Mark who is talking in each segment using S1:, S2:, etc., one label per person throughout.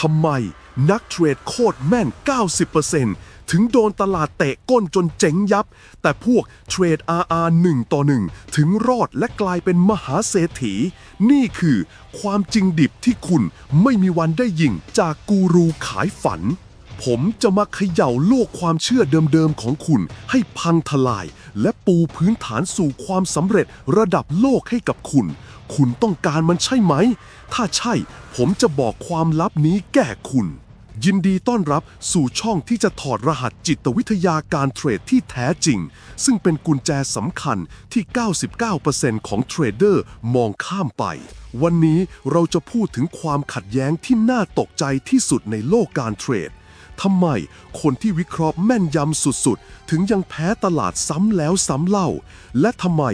S1: ทำไมนักเทรดโคตรแม่น 90%ถึงโดนตลาดเตะก้นจนเจ๋งยับ แต่พวกเทรด RR 1 ต่อ 1 ถึงรอดและกลายเป็นมหาเศรษฐี นี่คือความจริงดิบที่คุณไม่มีวันได้ยิงจากกูรูขายฝัน ผมจะมาเขย่าโลกความเชื่อเดิมๆของคุณให้พังทลาย และปูพื้นฐานสู่ความสำเร็จระดับโลกให้กับคุณ คุณต้องการมันใช่ไหม ถ้าใช่ ผมจะบอกความลับนี้แก่คุณ ยินดีต้อนรับสู่ช่องที่จะถอดรหัสจิตวิทยาการเทรดที่แท้จริง ซึ่งเป็นกุญแจสำคัญที่ 99%ของเทรดเดอร์มองข้ามไป วันนี้เราจะพูดถึงความขัดแย้งที่น่าตกใจที่สุดในโลกการเทรด ทำไมคนที่วิเคราะห์แม่นยำสุดๆ ถึงยังแพ้ตลาดซ้ำแล้วซ้ำเล่า และทำไม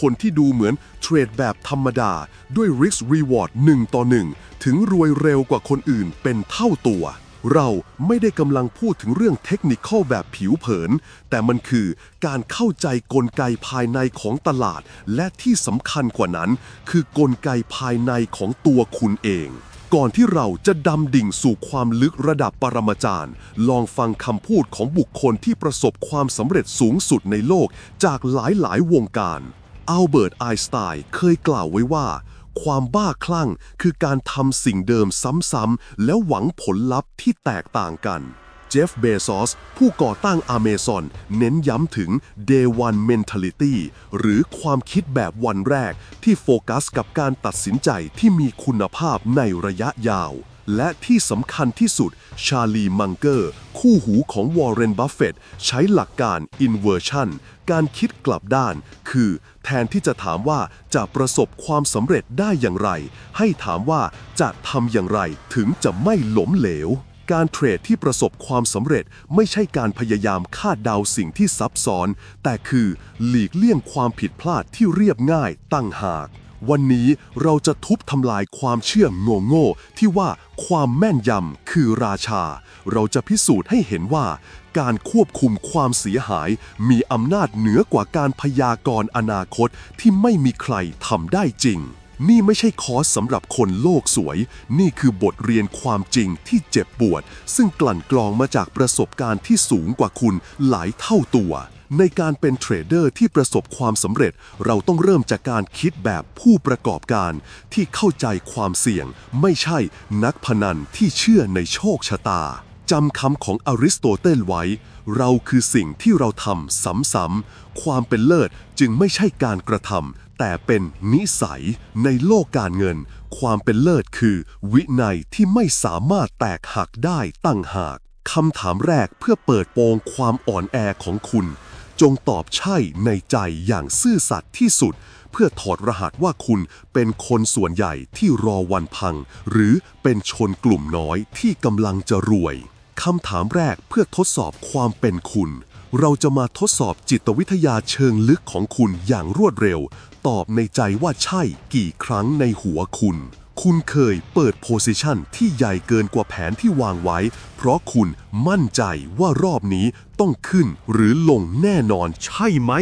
S1: คนที่ดูเหมือนเทรดแบบธรรมดา ด้วย Risk Reward 1 ต่อ 1 ถึงรวยเร็วกว่าคนอื่นเป็นเท่าตัว เราไม่ได้กำลังพูดถึงเรื่องเทคนิคแบบผิวเผิน แต่มันคือการเข้าใจกลไกภายในของตลาด และที่สำคัญกว่านั้น คือกลไกภายในของตัวคุณเอง ก่อนที่เราจะดำดิ่งสู่ความลึกระดับปรมาจารย์ ลองฟังคำพูดของบุคคลที่ประสบความสำเร็จสูงสุดในโลกจากหลายๆ วงการอัลเบิร์ตไอน์สไตน์เคยกล่าวไว้ว่า ความบ้าคลั่งคือการทำสิ่งเดิมซ้ำๆแล้วหวังผลลัพธ์ที่แตกต่างกัน จฟเบซอส ผู้ก่อตั้ง Amazon เน้นย้ำถึง Day One Mentality หรือความคิดแบบวันแรก ที่โฟกัสกับการตัดสินใจที่มีคุณภาพในระยะยาว และที่สำคัญที่สุดชาลีมังเกอร์ คู่หูของวอร์เรนบัฟเฟตใช้หลักการ inversion การคิดกลับด้าน คือ แทนที่จะถามว่าจะประสบความสำเร็จได้อย่างไร ให้ถามว่าจะทำอย่างไรถึงจะไม่หลมเหลว การเทรดที่ประสบความสำเร็จไม่ใช่การพยายามคาดเดาสิ่งที่ซับซ้อน แต่คือหลีกเลี่ยงความผิดพลาดที่เรียบง่ายตั้งหาก วันนี้เราจะทุบทำลายความเชื่อโง่โง่ที่ว่าความแม่นยำคือราชา เราจะพิสูจน์ให้เห็นว่า การควบคุมความเสียหาย มีอำนาจเหนือกว่าการพยากรณ์อนาคตที่ไม่มีใครทำได้จริง นี่ไม่ใช่คอร์สสำหรับคนโลกสวย นี่คือบทเรียนความจริงที่เจ็บปวด ซึ่งกลั่นกรองมาจากประสบการณ์ที่สูงกว่าคุณหลายเท่าตัว ในการเป็นเทรดเดอร์ที่ประสบความสำเร็จ เราต้องเริ่มจากการคิดแบบผู้ประกอบการ ที่เข้าใจความเสี่ยง ไม่ใช่นักพนันที่เชื่อในโชคชะตาจำคำของอริสโตเติลไว้ เราคือสิ่งที่เราทำซ้ำๆ ความเป็นเลิศจึงไม่ใช่การกระทำ แต่เป็นนิสัยในโลกการเงิน ความเป็นเลิศคือ วินัยที่ไม่สามารถแตกหักได้ตั้งหากคำถามแรกเพื่อเปิดโปงความอ่อนแอของคุณ จงตอบใช่ในใจอย่างซื่อสัตย์ที่สุด เพื่อถอดรหัสว่าคุณเป็นคนส่วนใหญ่ที่รอวันพัง หรือเป็นชนกลุ่มน้อยที่กำลังจะรวยคำถามแรกเพื่อทดสอบความเป็นคุณ เราจะมาทดสอบจิตวิทยาเชิงลึกของคุณอย่างรวดเร็ว ตอบในใจว่าใช่กี่ครั้งในหัวคุณ คุณเคยเปิดโพซิชันที่ใหญ่เกินกว่าแผนที่วางไว้ เพราะคุณมั่นใจว่ารอบนี้ต้องขึ้นหรือลงแน่นอนใช่ไหม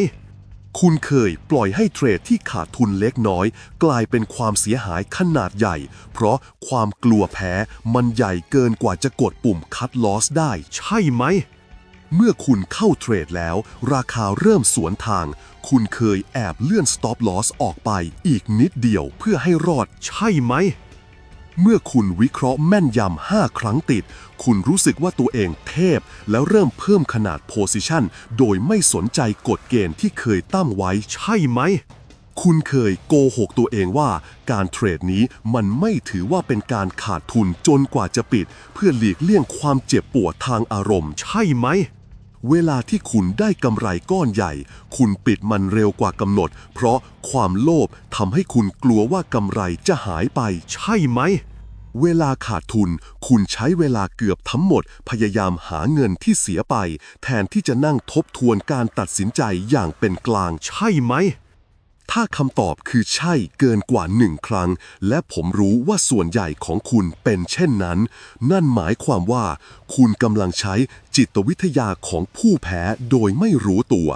S1: คุณเคยปล่อยให้เทรดที่ขาดทุนเล็กน้อย กลายเป็นความเสียหายขนาดใหญ่ เพราะความกลัวแพ้มันใหญ่เกินกว่าจะกดปุ่มคัดลอสได้ใช่ไหม เมื่อคุณเข้าเทรดแล้ว ราคาเริ่มสวนทาง คุณเคยแอบเลื่อน stop loss ออกไปอีกนิดเดียวเพื่อให้รอดใช่ไหม เมื่อคุณวิเคราะห์แม่นยำ5 ครั้งติด คุณรู้สึกว่าตัวเองเทพ แล้วเริ่มเพิ่มขนาดโพซิชันโดยไม่สนใจกฎเกณฑ์ที่เคยตั้งไว้ใช่ไหมคุณเคยโกหกตัวเองว่าการเทรดนี้มันไม่ถือว่าเป็นการขาดทุนจนกว่าจะปิด เพื่อหลีกเลี่ยงความเจ็บปวดทางอารมณ์ใช่ไหม เวลาที่คุณได้กำไรก้อนใหญ่ คุณปิดมันเร็วกว่ากำหนด เพราะความโลภทำให้คุณกลัวว่ากำไรจะหายไป ใช่ไหม เวลาขาดทุน คุณใช้เวลาเกือบทั้งหมด พยายามหาเงินที่เสียไป แทนที่จะนั่งทบทวนการตัดสินใจอย่างเป็นกลาง ใช่ไหม ถ้าคำตอบคือใช่เกินกว่าหนึ่งครั้ง และผมรู้ว่าส่วนใหญ่ของคุณเป็นเช่นนั้น นั่นหมายความว่า คุณกำลังใช้จิตวิทยาของผู้แพ้โดยไม่รู้ตัว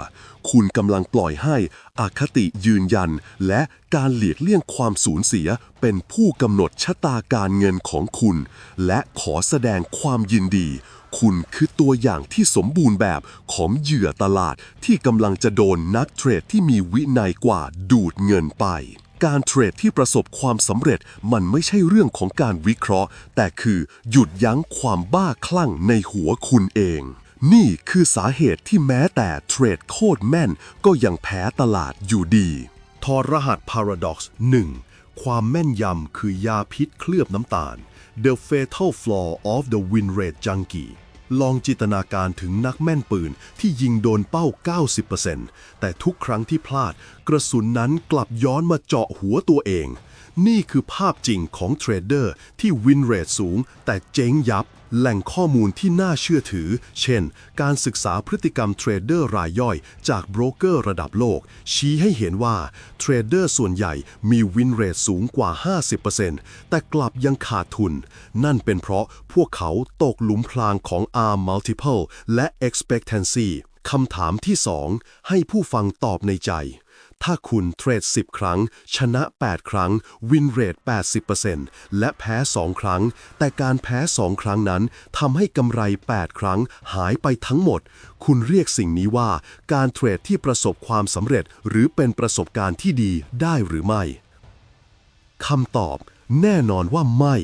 S1: คุณกำลังปล่อยให้อคติยืนยัน และการหลีกเลี่ยงความสูญเสียเป็นผู้กำหนดชะตาการเงินของคุณ และขอแสดงความยินดี คุณคือตัวอย่างที่สมบูรณ์แบบของเหยื่อตลาดที่กำลังจะโดนนักเทรดที่มีวินัยกว่าดูดเงินไปการเทรดที่ประสบความสำเร็จมันไม่ใช่เรื่องของการวิเคราะห์ แต่คือหยุดยั้งความบ้าคลั่งในหัวคุณเอง นี่คือสาเหตุที่แม้แต่เทรดโคตรแม่นก็ยังแพ้ตลาดอยู่ดี
S2: ทอรหัส Paradox 1. ความแม่นยำคือยาพิษเคลือบน้ำตาล The Fatal Flaw of the Win Rate Junkie ลองจินตนาการถึงนักแม่นปืนที่ยิงโดนเป้า 90%แต่ทุกครั้งที่พลาด กระสุนนั้นกลับย้อนมาเจาะหัวตัวเอง นี่คือภาพจริงของเทรดเดอร์ที่วินเรทสูงแต่เจ๊งยับ แหล่งข้อมูลที่น่าเชื่อถือ เช่น การศึกษาพฤติกรรมเทรดเดอร์รายย่อย จากโบรกเกอร์ระดับโลก ชี้ให้เห็นว่าเทรดเดอร์ส่วนใหญ่มีวินเรทสูงกว่า 50%แต่กลับยังขาดทุน นั่นเป็นเพราะพวกเขาตกหลุมพรางของ R multiple และ expectancy คำถามที่ 2 ให้ผู้ฟังตอบในใจ ถ้าคุณเทรด 10 ครั้ง ชนะ 8 ครั้ง วินเรท80%และแพ้ 2 ครั้ง แต่การแพ้ 2 ครั้งนั้นทำให้กำไร 8 ครั้งหายไปทั้งหมด คุณเรียกสิ่งนี้ว่าการเทรดที่ประสบความสำเร็จ หรือเป็นประสบการณ์ที่ดีได้หรือไม่คำตอบแน่นอนว่าไม่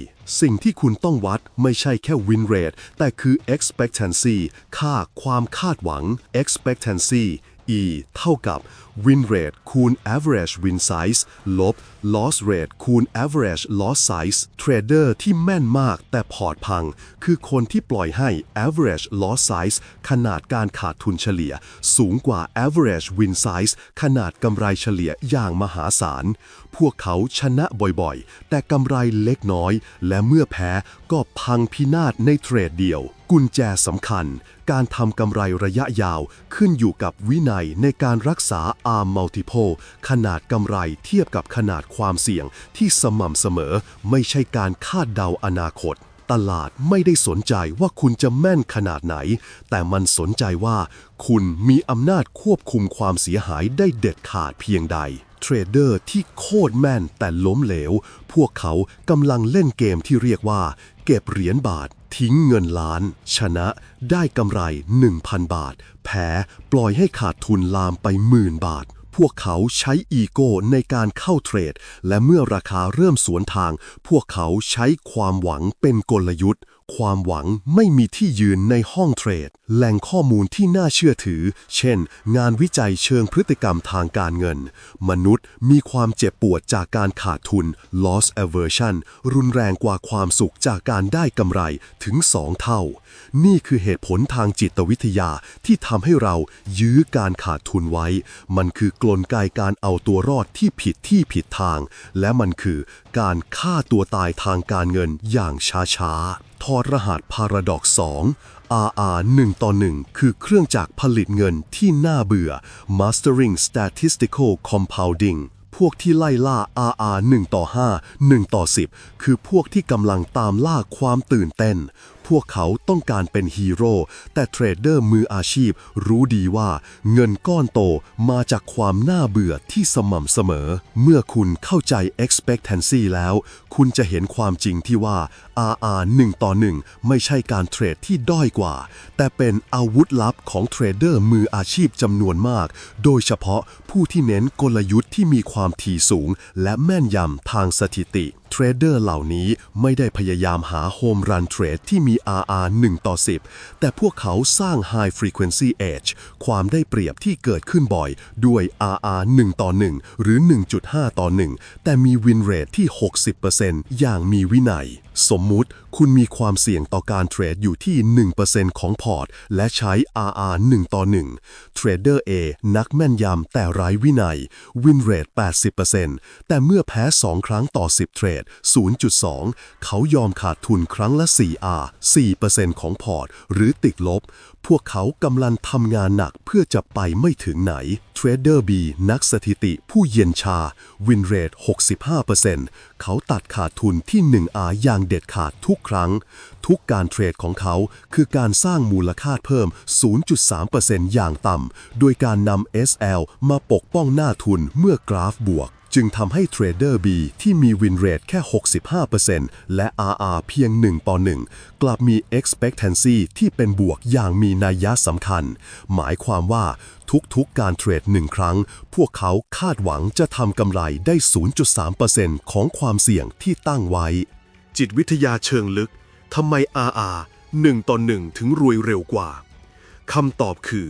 S2: สิ่งที่คุณต้องวัดไม่ใช่แค่ win rate แต่คือ expectancy ค่าความคาดหวัง expectancy E เท่ากับ win rate คูณ average win size ลบ loss rate คูณ average loss size เทรดเดอร์ที่แม่นมากแต่พอร์ตพัง คือคนที่ปล่อยให้ average loss size ขนาดการขาดทุนเฉลี่ย สูงกว่า average win size ขนาดกำไรเฉลี่ยอย่างมหาศาล พวกเขาชนะบ่อยๆ แต่กำไรเล็กน้อย และเมื่อแพ้ก็พังพินาศในเทรดเดียว กุญแจสำคัญ การทำกำไรระยะยาวขึ้นอยู่กับวินัยในการรักษา arm multiple ขนาดกำไรเทียบกับขนาดความเสี่ยงที่สม่ำเสมอ ไม่ใช่การคาดเดาอนาคตตลาดไม่ได้สนใจว่าคุณจะแม่นขนาดไหน แต่มันสนใจว่าคุณมีอำนาจควบคุมความเสียหายได้เด็ดขาดเพียงใด เทรดเดอร์ที่โคตรแม่นแต่ล้มเหลว พวกเขากำลังเล่นเกมที่เรียกว่า เก็บเหรียญบาท ทิ้งเงินล้าน ชนะได้กำไร 1,000 บาท แพ้ปล่อยให้ขาดทุนลามไปหมื่นบาทพวกเขาใช้อีโก้ในการเข้าเทรด และเมื่อราคาเริ่มสวนทาง พวกเขาใช้ความหวังเป็นกลยุทธ์ ความหวังไม่มีที่ยืนในห้องเทรด แหล่งข้อมูลที่น่าเชื่อถือ เช่น งานวิจัยเชิงพฤติกรรมทางการเงิน มนุษย์มีความเจ็บปวดจากการขาดทุน loss aversion รุนแรงกว่าความสุขจากการได้กำไรถึง2เท่า นี่คือเหตุผลทางจิตวิทยาที่ทำให้เรายื้อการขาดทุนไว้ มันคือกลไกการเอาตัวรอดที่ผิดที่ผิดทาง และมันคือ การฆ่าตัวตายทางการเงินอย่างช้าๆ ทอดรหัส Paradox 2 RR 1ต่อ1คือเครื่องจักรผลิตเงินที่น่าเบื่อ Mastering Statistical Compounding พวกที่ไล่ล่า RR 1ต่อ5 1ต่อ10 คือพวกที่กำลังตามล่าความตื่นเต้น พวกเขาต้องการเป็นฮีโร่แต่เทรดเดอร์มืออาชีพรู้ดีว่าเงินก้อนโตมาจากความน่าเบื่อที่สม่ำเสมอ เมื่อคุณเข้าใจ expectancy แล้ว คุณจะเห็นความจริงที่ว่า RR 1 ต่อ 1 ไม่ใช่การเทรดที่ด้อยกว่า แต่เป็นอาวุธลับของเทรดเดอร์มืออาชีพจำนวนมาก โดยเฉพาะผู้ที่เน้นกลยุทธ์ที่มีความถี่สูง และแม่นยำทางสถิติ เทรดเดอร์เหล่านี้ไม่ได้พยายามหาโฮมรันเทรดที่มี RR 1 ต่อ 10 แต่พวกเขาสร้าง High Frequency Edge ความได้เปรียบที่เกิดขึ้นบ่อย ด้วย RR 1 ต่อ 1 หรือ 1.5 ต่อ 1 แต่มีวินเรทที่ 60%อย่างมีวินัย สมมุติคุณมีความเสี่ยงต่อการเทรดอยู่ที่ 1%ของพอร์ต และใช้ RR 1 ต่อ 1 เทรดเดอร์ A นักแม่นยำแต่ไร้วินัยวินเรท80%แต่เมื่อแพ้ 2 ครั้งต่อ 10 เทรด rate 0.2 เขายอมขาดทุนครั้งละ 4R 4%ของพอร์ต หรือติดลบ พวกเขากำลังทำงานหนักเพื่อจะไปไม่ถึงไหน Trader B นักสถิติผู้เย็นชา win rate 65%เขาตัดขาดทุนที่ 1R อย่างเด็ดขาดทุกครั้ง ทุกการเทรดของเขาคือการสร้างมูลค่าเพิ่ม 0.3%อย่างต่ำ โดยการนำ SL มาปกป้องหน้าทุนเมื่อกราฟบวก จึงทำให้เทรดเดอร์ B ที่มีวินเรทแค่ 65%และ RR เพียง 1 ต่อ 1 กลับมี expectancy ที่เป็นบวกอย่างมีนัยยะสำคัญ หมายความว่าทุกๆการเทรดหนึ่งครั้ง พวกเขาคาดหวังจะทำกำไรได้ 0.3%ของความเสี่ยงที่ตั้งไว้
S1: จิตวิทยาเชิงลึกทำไม RR 1 ต่อ 1 ถึงรวยเร็วกว่าคำตอบคือ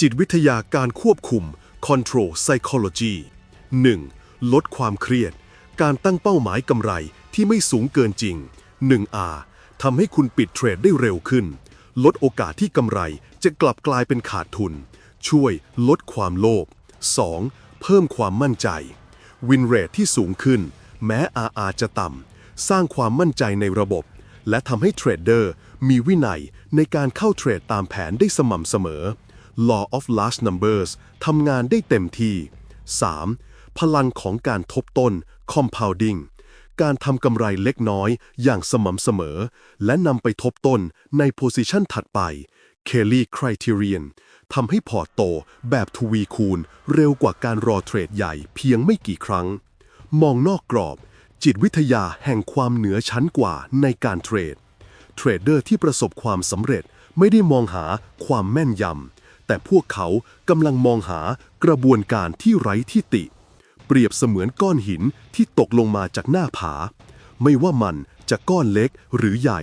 S1: จิตวิทยาการควบคุม control psychology 1. ลดความเครียด การตั้งเป้าหมายกำไรที่ไม่สูงเกินจริง 1R ทำให้คุณปิดเทรดได้เร็วขึ้น ลดโอกาสที่กำไรจะกลับกลายเป็นขาดทุน ช่วยลดความโลภ 2. เพิ่มความมั่นใจ วินเรทที่สูงขึ้น แม้ RR จะต่ำ สร้างความมั่นใจในระบบ และทำให้เทรดเดอร์มีวินัยในการเข้าเทรดตามแผนได้สม่ำเสมอ Law of Large Numbers ทำงานได้เต็มที่ 3. พลังของการทบต้น compounding การทำกำไรเล็กน้อยอย่างสม่ำเสมอ และนำไปทบต้นในโพซิชันถัดไป Kelly Criterion ทำให้พอร์ตโตแบบทวีคูณ เร็วกว่าการรอเทรดใหญ่เพียงไม่กี่ครั้ง มองนอกกรอบ จิตวิทยาแห่งความเหนือชั้นกว่าในการเทรด เทรดเดอร์ที่ประสบความสำเร็จไม่ได้มองหาความแม่นยำแต่พวกเขากำลังมองหากระบวนการที่ไร้ที่ติ เปรียบเสมือนก้อนหินที่ตกลงมาจากหน้าผา ไม่ว่ามันจะก้อนเล็กหรือใหญ่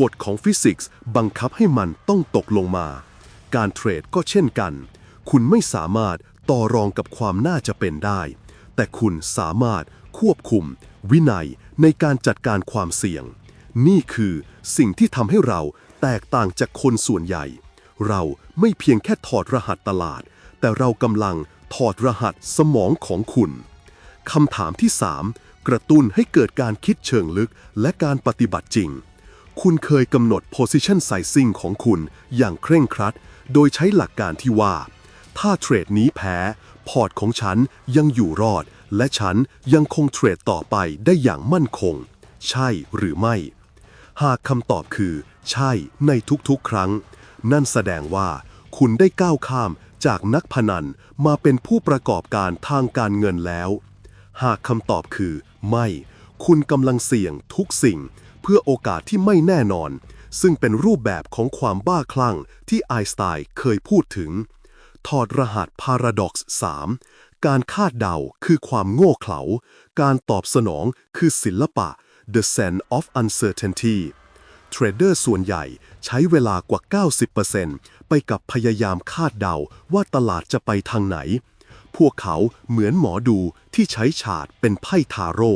S1: กฎของฟิสิกส์บังคับให้มันต้องตกลงมา การเทรดก็เช่นกัน คุณไม่สามารถต่อรองกับความน่าจะเป็นได้ แต่คุณสามารถควบคุม วินัยในการจัดการความเสี่ยง นี่คือสิ่งที่ทำให้เราแตกต่างจากคนส่วนใหญ่ เราไม่เพียงแค่ถอดรหัสตลาด แต่เรากำลังถอดรหัสสมองของคุณ คำถามที่ 3 กระตุ้นให้เกิดการคิดเชิงลึกและการปฏิบัติจริง คุณเคยกำหนด position sizing ของคุณอย่างเคร่งครัด โดยใช้หลักการที่ว่า ถ้าเทรดนี้แพ้ พอร์ตของฉันยังอยู่รอด และฉันยังคงเทรดต่อไปได้อย่างมั่นคง ใช่หรือไม่ หากคำตอบคือ ใช่ในทุกๆ ครั้ง นั่นแสดงว่าคุณได้ก้าวข้ามจากนักพนันมาเป็นผู้ประกอบการทางการเงินแล้ว หากคำตอบคือ ไม่ คุณกำลังเสี่ยงทุกสิ่ง เพื่อโอกาสที่ไม่แน่นอน ซึ่งเป็นรูปแบบของความบ้าคลั่งที่ไอน์สไตน์เคยพูดถึง ถอดรหัส Paradox 3 การคาดเดาคือความโง่เขลา การตอบสนองคือศิลปะ The Sense of Uncertainty เทรดเดอร์ส่วนใหญ่ใช้เวลากว่า 90%ไปกับพยายามคาดเดาว่าตลาดจะไปทางไหน พวกเขาเหมือนหมอดูที่ใช้ฉาดเป็นไพ่ทาโร่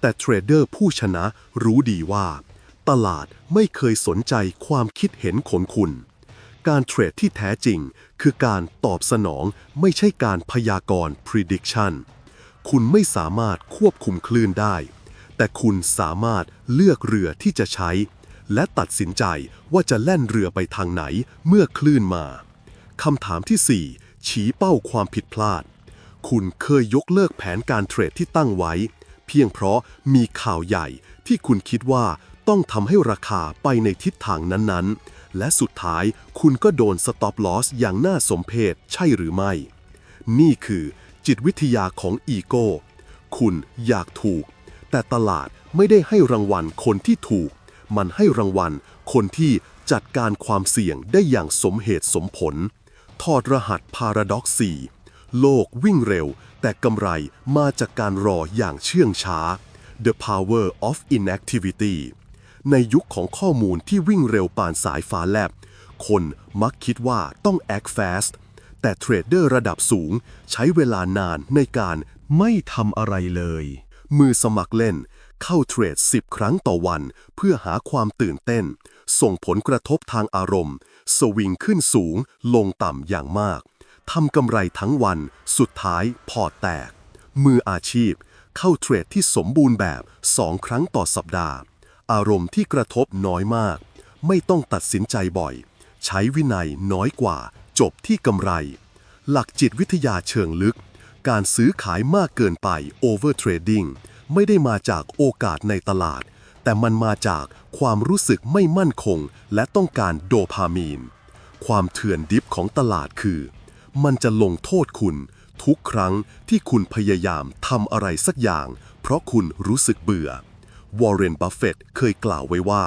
S1: แต่เทรดเดอร์ผู้ชนะรู้ดีว่า ตลาดไม่เคยสนใจความคิดเห็นของคุณ การเทรดที่แท้จริงคือการตอบสนองไม่ใช่การพยากรณ์ prediction คุณไม่สามารถควบคุมคลื่นได้ แต่คุณสามารถเลือกเรือที่จะใช้ และตัดสินใจว่าจะแล่นเรือไปทางไหนเมื่อคลื่นมาคำถามที่ 4 ชี้เป้าความผิดพลาด คุณเคยยกเลิกแผนการเทรดที่ตั้งไว้ เพียงเพราะมีข่าวใหญ่ที่คุณคิดว่าต้องทำให้ราคาไปในทิศทางนั้นๆ และสุดท้ายคุณก็โดน stop loss อย่างน่าสมเพชใช่หรือไม่ นี่คือจิตวิทยาของอีโก้ คุณอยากถูก แต่ตลาดไม่ได้ให้รางวัลคนที่ถูก มันให้รางวัลคนที่จัดการความเสี่ยงได้อย่างสมเหตุสมผล ถอดรหัส Paradox 4โลกวิ่งเร็ว แต่กำไรมาจากการรออย่างเชื่องช้า The Power of Inactivity ในยุคของข้อมูลที่วิ่งเร็วปานสายฟ้าแลบ คนมักคิดว่าต้อง act fast แต่เทรดเดอร์ระดับสูงใช้เวลานานในการไม่ทำอะไรเลย มือสมัครเล่นเข้าเทรด 10 ครั้งต่อวัน เพื่อหาความตื่นเต้น ส่งผลกระทบทางอารมณ์ สวิงขึ้นสูง ลงต่ำอย่างมากทำกำไรทั้งวัน สุดท้ายพอแตก มืออาชีพ
S2: เข้าเทรดที่สมบูรณ์แบบ2ครั้งต่อสัปดาห์ อารมณ์ที่กระทบน้อยมาก ไม่ต้องตัดสินใจบ่อย ใช้วินัยน้อยกว่า จบที่กำไร หลักจิตวิทยาเชิงลึก การซื้อขายมากเกินไป over trading ไม่ได้มาจากโอกาสในตลาด แต่มันมาจากความรู้สึกไม่มั่นคง และต้องการโดพามีน ความเถื่อนดิฟของตลาดคือ มันจะลงโทษคุณ ทุกครั้งที่คุณพยายามทำอะไรสักอย่าง เพราะคุณรู้สึกเบื่อ วอร์เรน บัฟเฟตเคยกล่าวไว้ว่า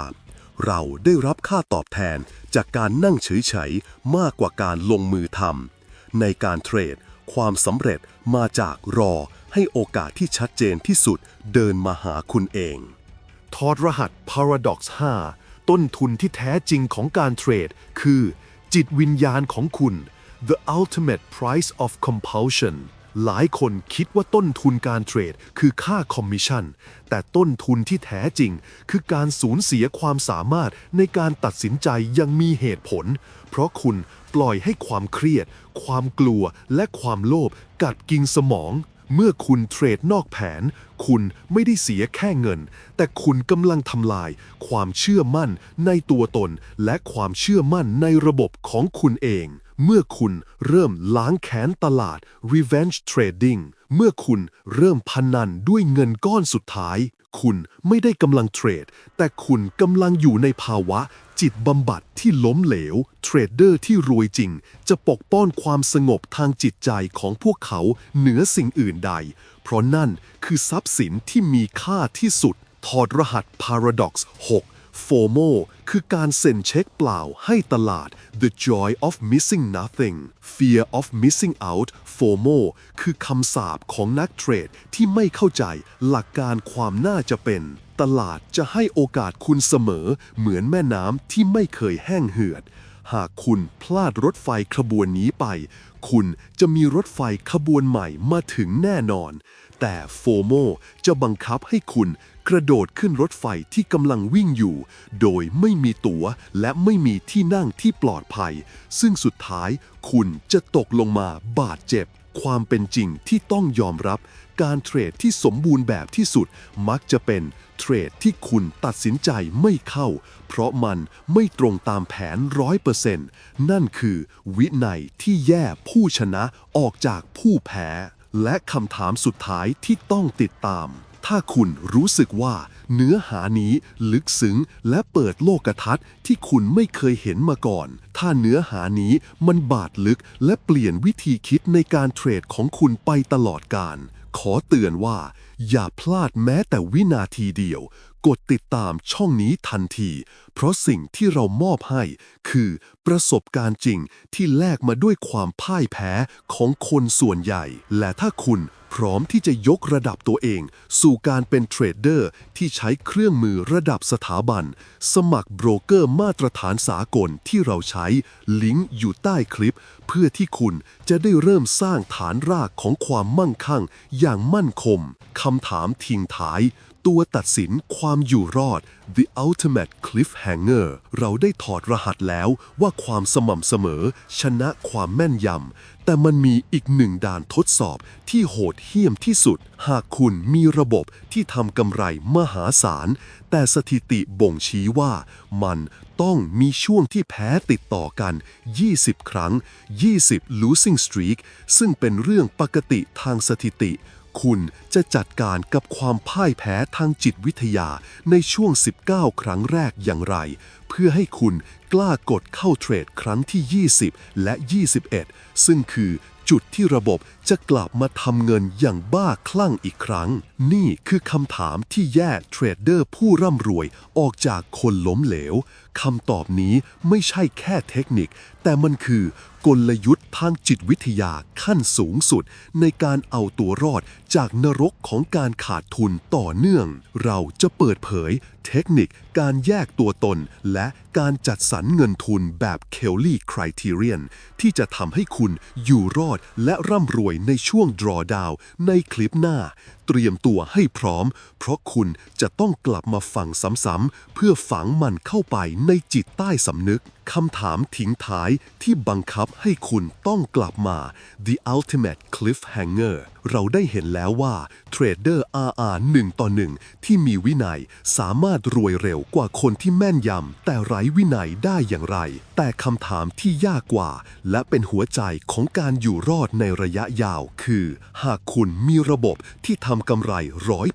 S2: เราได้รับค่าตอบแทนจากการนั่งเฉยๆ มากกว่าการลงมือทำในการเทรด ความสำเร็จมาจากรอให้โอกาสที่ชัดเจนที่สุดเดินมาหาคุณเอง
S3: ถอดรหัส Paradox 5 ต้นทุนที่แท้จริงของการเทรด คือ จิตวิญญาณของคุณ the ultimate price of compulsion หลายคนคิดว่าต้นทุนการเทรด คือค่าคอมมิชชั่น แต่ต้นทุนที่แท้จริง คือการสูญเสียความสามารถในการตัดสินใจยังมีเหตุผล เพราะคุณปล่อยให้ความเครียด ความกลัวและความโลภกัดกินสมอง เมื่อคุณเทรดนอกแผน คุณไม่ได้เสียแค่เงิน แต่คุณกำลังทำลาย ความเชื่อมั่นในตัวตน และความเชื่อมั่นในระบบของคุณเอง เมื่อคุณเริ่มล้างแขนตลาด revenge trading เมื่อคุณเริ่มพนันด้วยเงินก้อนสุดท้าย คุณไม่ได้กำลังเทรด แต่คุณกำลังอยู่ในภาวะจิตบำบัดที่ล้มเหลว เทรดเดอร์ที่รวยจริง จะปกป้อนความสงบทางจิตใจของพวกเขาเหนือสิ่งอื่นใด เพราะนั่นคือทรัพย์สินที่มีค่าที่สุด ถอดรหัส Paradox 6 FOMO คือการเซ็นเช็คเปล่าให้ตลาด The joy of missing nothing fear of missing out FOMO คือคำสาปของนักเทรดที่ไม่เข้าใจหลักการความน่าจะเป็น ตลาดจะให้โอกาสคุณเสมอ เหมือนแม่น้ำที่ไม่เคยแห้งเหือด หากคุณพลาดรถไฟขบวนนี้ไป คุณจะมีรถไฟขบวนใหม่มาถึงแน่นอน แต่โฟโมจะบังคับให้คุณ กระโดดขึ้นรถไฟที่กำลังวิ่งอยู่ โดยไม่มีตั๋วและไม่มีที่นั่งที่ปลอดภัย ซึ่งสุดท้ายคุณจะตกลงมาบาดเจ็บ ความเป็นจริงที่ต้องยอมรับ การเทรดที่สมบูรณ์แบบที่สุดมักจะเป็นเทรดที่คุณตัดสินใจไม่เข้า เพราะมันไม่ตรงตามแผนร้อยเปอร์เซ็นต์นั่นคือ วินัยที่แย่ผู้ชนะออกจากผู้แพ้และคำถามสุดท้ายที่ต้องติดตาม ถ้าคุณรู้สึกว่าเนื้อหานี้ลึกซึ้งและเปิดโลกทัศน์ที่คุณไม่เคยเห็นมาก่อน ถ้าเนื้อหานี้มันบาดลึกและเปลี่ยนวิธีคิดในการเทรดของคุณไปตลอดการ ขอเตือนว่า อย่าพลาดแม้แต่วินาทีเดียว กดติดตามช่องนี้ทันที เพราะสิ่งที่เรามอบให้ คือประสบการณ์จริงที่แลกมาด้วยความพ่ายแพ้ของคนส่วนใหญ่ และถ้าคุณ พร้อมที่จะยกระดับตัวเอง สู่การเป็นเทรดเดอร์ที่ใช้เครื่องมือระดับสถาบัน สมัครโบรกเกอร์มาตรฐานสากลที่เราใช้ ลิงก์อยู่ใต้คลิป เพื่อที่คุณจะได้เริ่มสร้างฐานรากของความมั่งคั่ง อย่างมั่นคงคำถามทิ้งท้าย ตัวตัดสินความอยู่รอด The Ultimate Cliffhanger เราได้ถอดรหัสแล้วว่าความสม่ำเสมอ ชนะความแม่นยำ แต่มันมีอีกหนึ่งด่านทดสอบที่โหดเหี้ยมที่สุด หากคุณมีระบบที่ทำกำไรมหาศาล แต่สถิติบ่งชี้ว่ามันต้องมีช่วงที่แพ้ติดต่อกัน 20 ครั้ง 20 losing streak ซึ่งเป็นเรื่องปกติทางสถิติ คุณจะจัดการกับความพ่ายแพ้ทางจิตวิทยาในช่วง 19 ครั้งแรกอย่างไร เพื่อให้คุณกล้ากดเข้าเทรดครั้งที่ 20 และ 21 ซึ่งคือจุดที่ระบบจะกลับมาทำเงินอย่างบ้าคลั่งอีกครั้ง นี่คือคำถามที่แยกเทรดเดอร์ผู้ร่ำรวยออกจากคนล้มเหลวคำตอบนี้ไม่ใช่แค่เทคนิค แต่มันคือ กลยุทธ์ทางจิตวิทยาขั้นสูงสุด ในการเอาตัวรอดจากนรกของการขาดทุนต่อเนื่อง เราจะเปิดเผยเทคนิคการแยกตัวตน และการจัดสรรเงินทุนแบบเคลลี่คริเทเรียนที่จะทำให้คุณอยู่รอดและร่ำรวยในช่วง drawdown ในคลิปหน้า เตรียมตัวให้พร้อม เพราะคุณจะต้องกลับมาฟังซ้ำๆเพื่อฝังมันเข้าไปในจิตใต้สำนึก
S2: คำถามทิ้งท้ายที่บังคับให้คุณต้องกลับมา The Ultimate Cliffhanger เราได้เห็นแล้วว่าเทรดเดอร์ RR 1ต่อ1ที่มีวินัยสามารถรวยเร็วกว่าคนที่แม่นยำแต่ไร้วินัยได้อย่างไร แต่คำถามที่ยากกว่า และเป็นหัวใจของการอยู่รอดในระยะยาวคือ หากคุณมีระบบที่ทำกำไร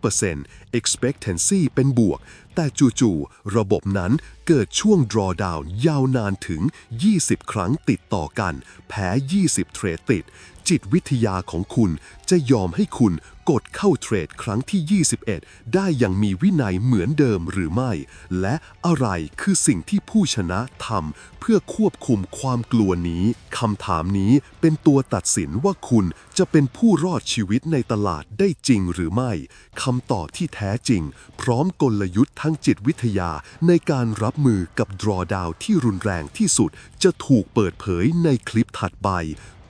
S2: 100% expectancy เป็นบวก แต่จู่ๆระบบนั้นเกิดช่วง drawdown ยาวนานถึง 20 ครั้งติดต่อกัน แพ้ 20 เทรดติด จิตวิทยาของคุณจะยอมให้คุณกดเข้าเทรดครั้งที่ 21 ได้อย่างมีวินัยเหมือนเดิมหรือไม่ และอะไรคือสิ่งที่ผู้ชนะทำเพื่อควบคุมความกลัวนี้คำถามนี้เป็นตัวตัดสินว่าคุณจะเป็นผู้รอดชีวิตในตลาดได้จริงหรือไม่คำตอบที่แท้จริง พร้อมกลยุทธ์ทั้งจิตวิทยาในการรับมือกับ drawdown ที่รุนแรงที่สุด จะถูกเปิดเผยในคลิปถัดไป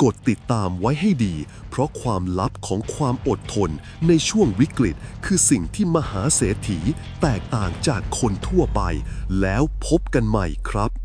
S2: กดติดตามไว้ให้ดี เพราะความลับของความอดทนในช่วงวิกฤต คือสิ่งที่มหาเศรษฐีแตกต่างจากคนทั่วไป แล้วพบกันใหม่ครับ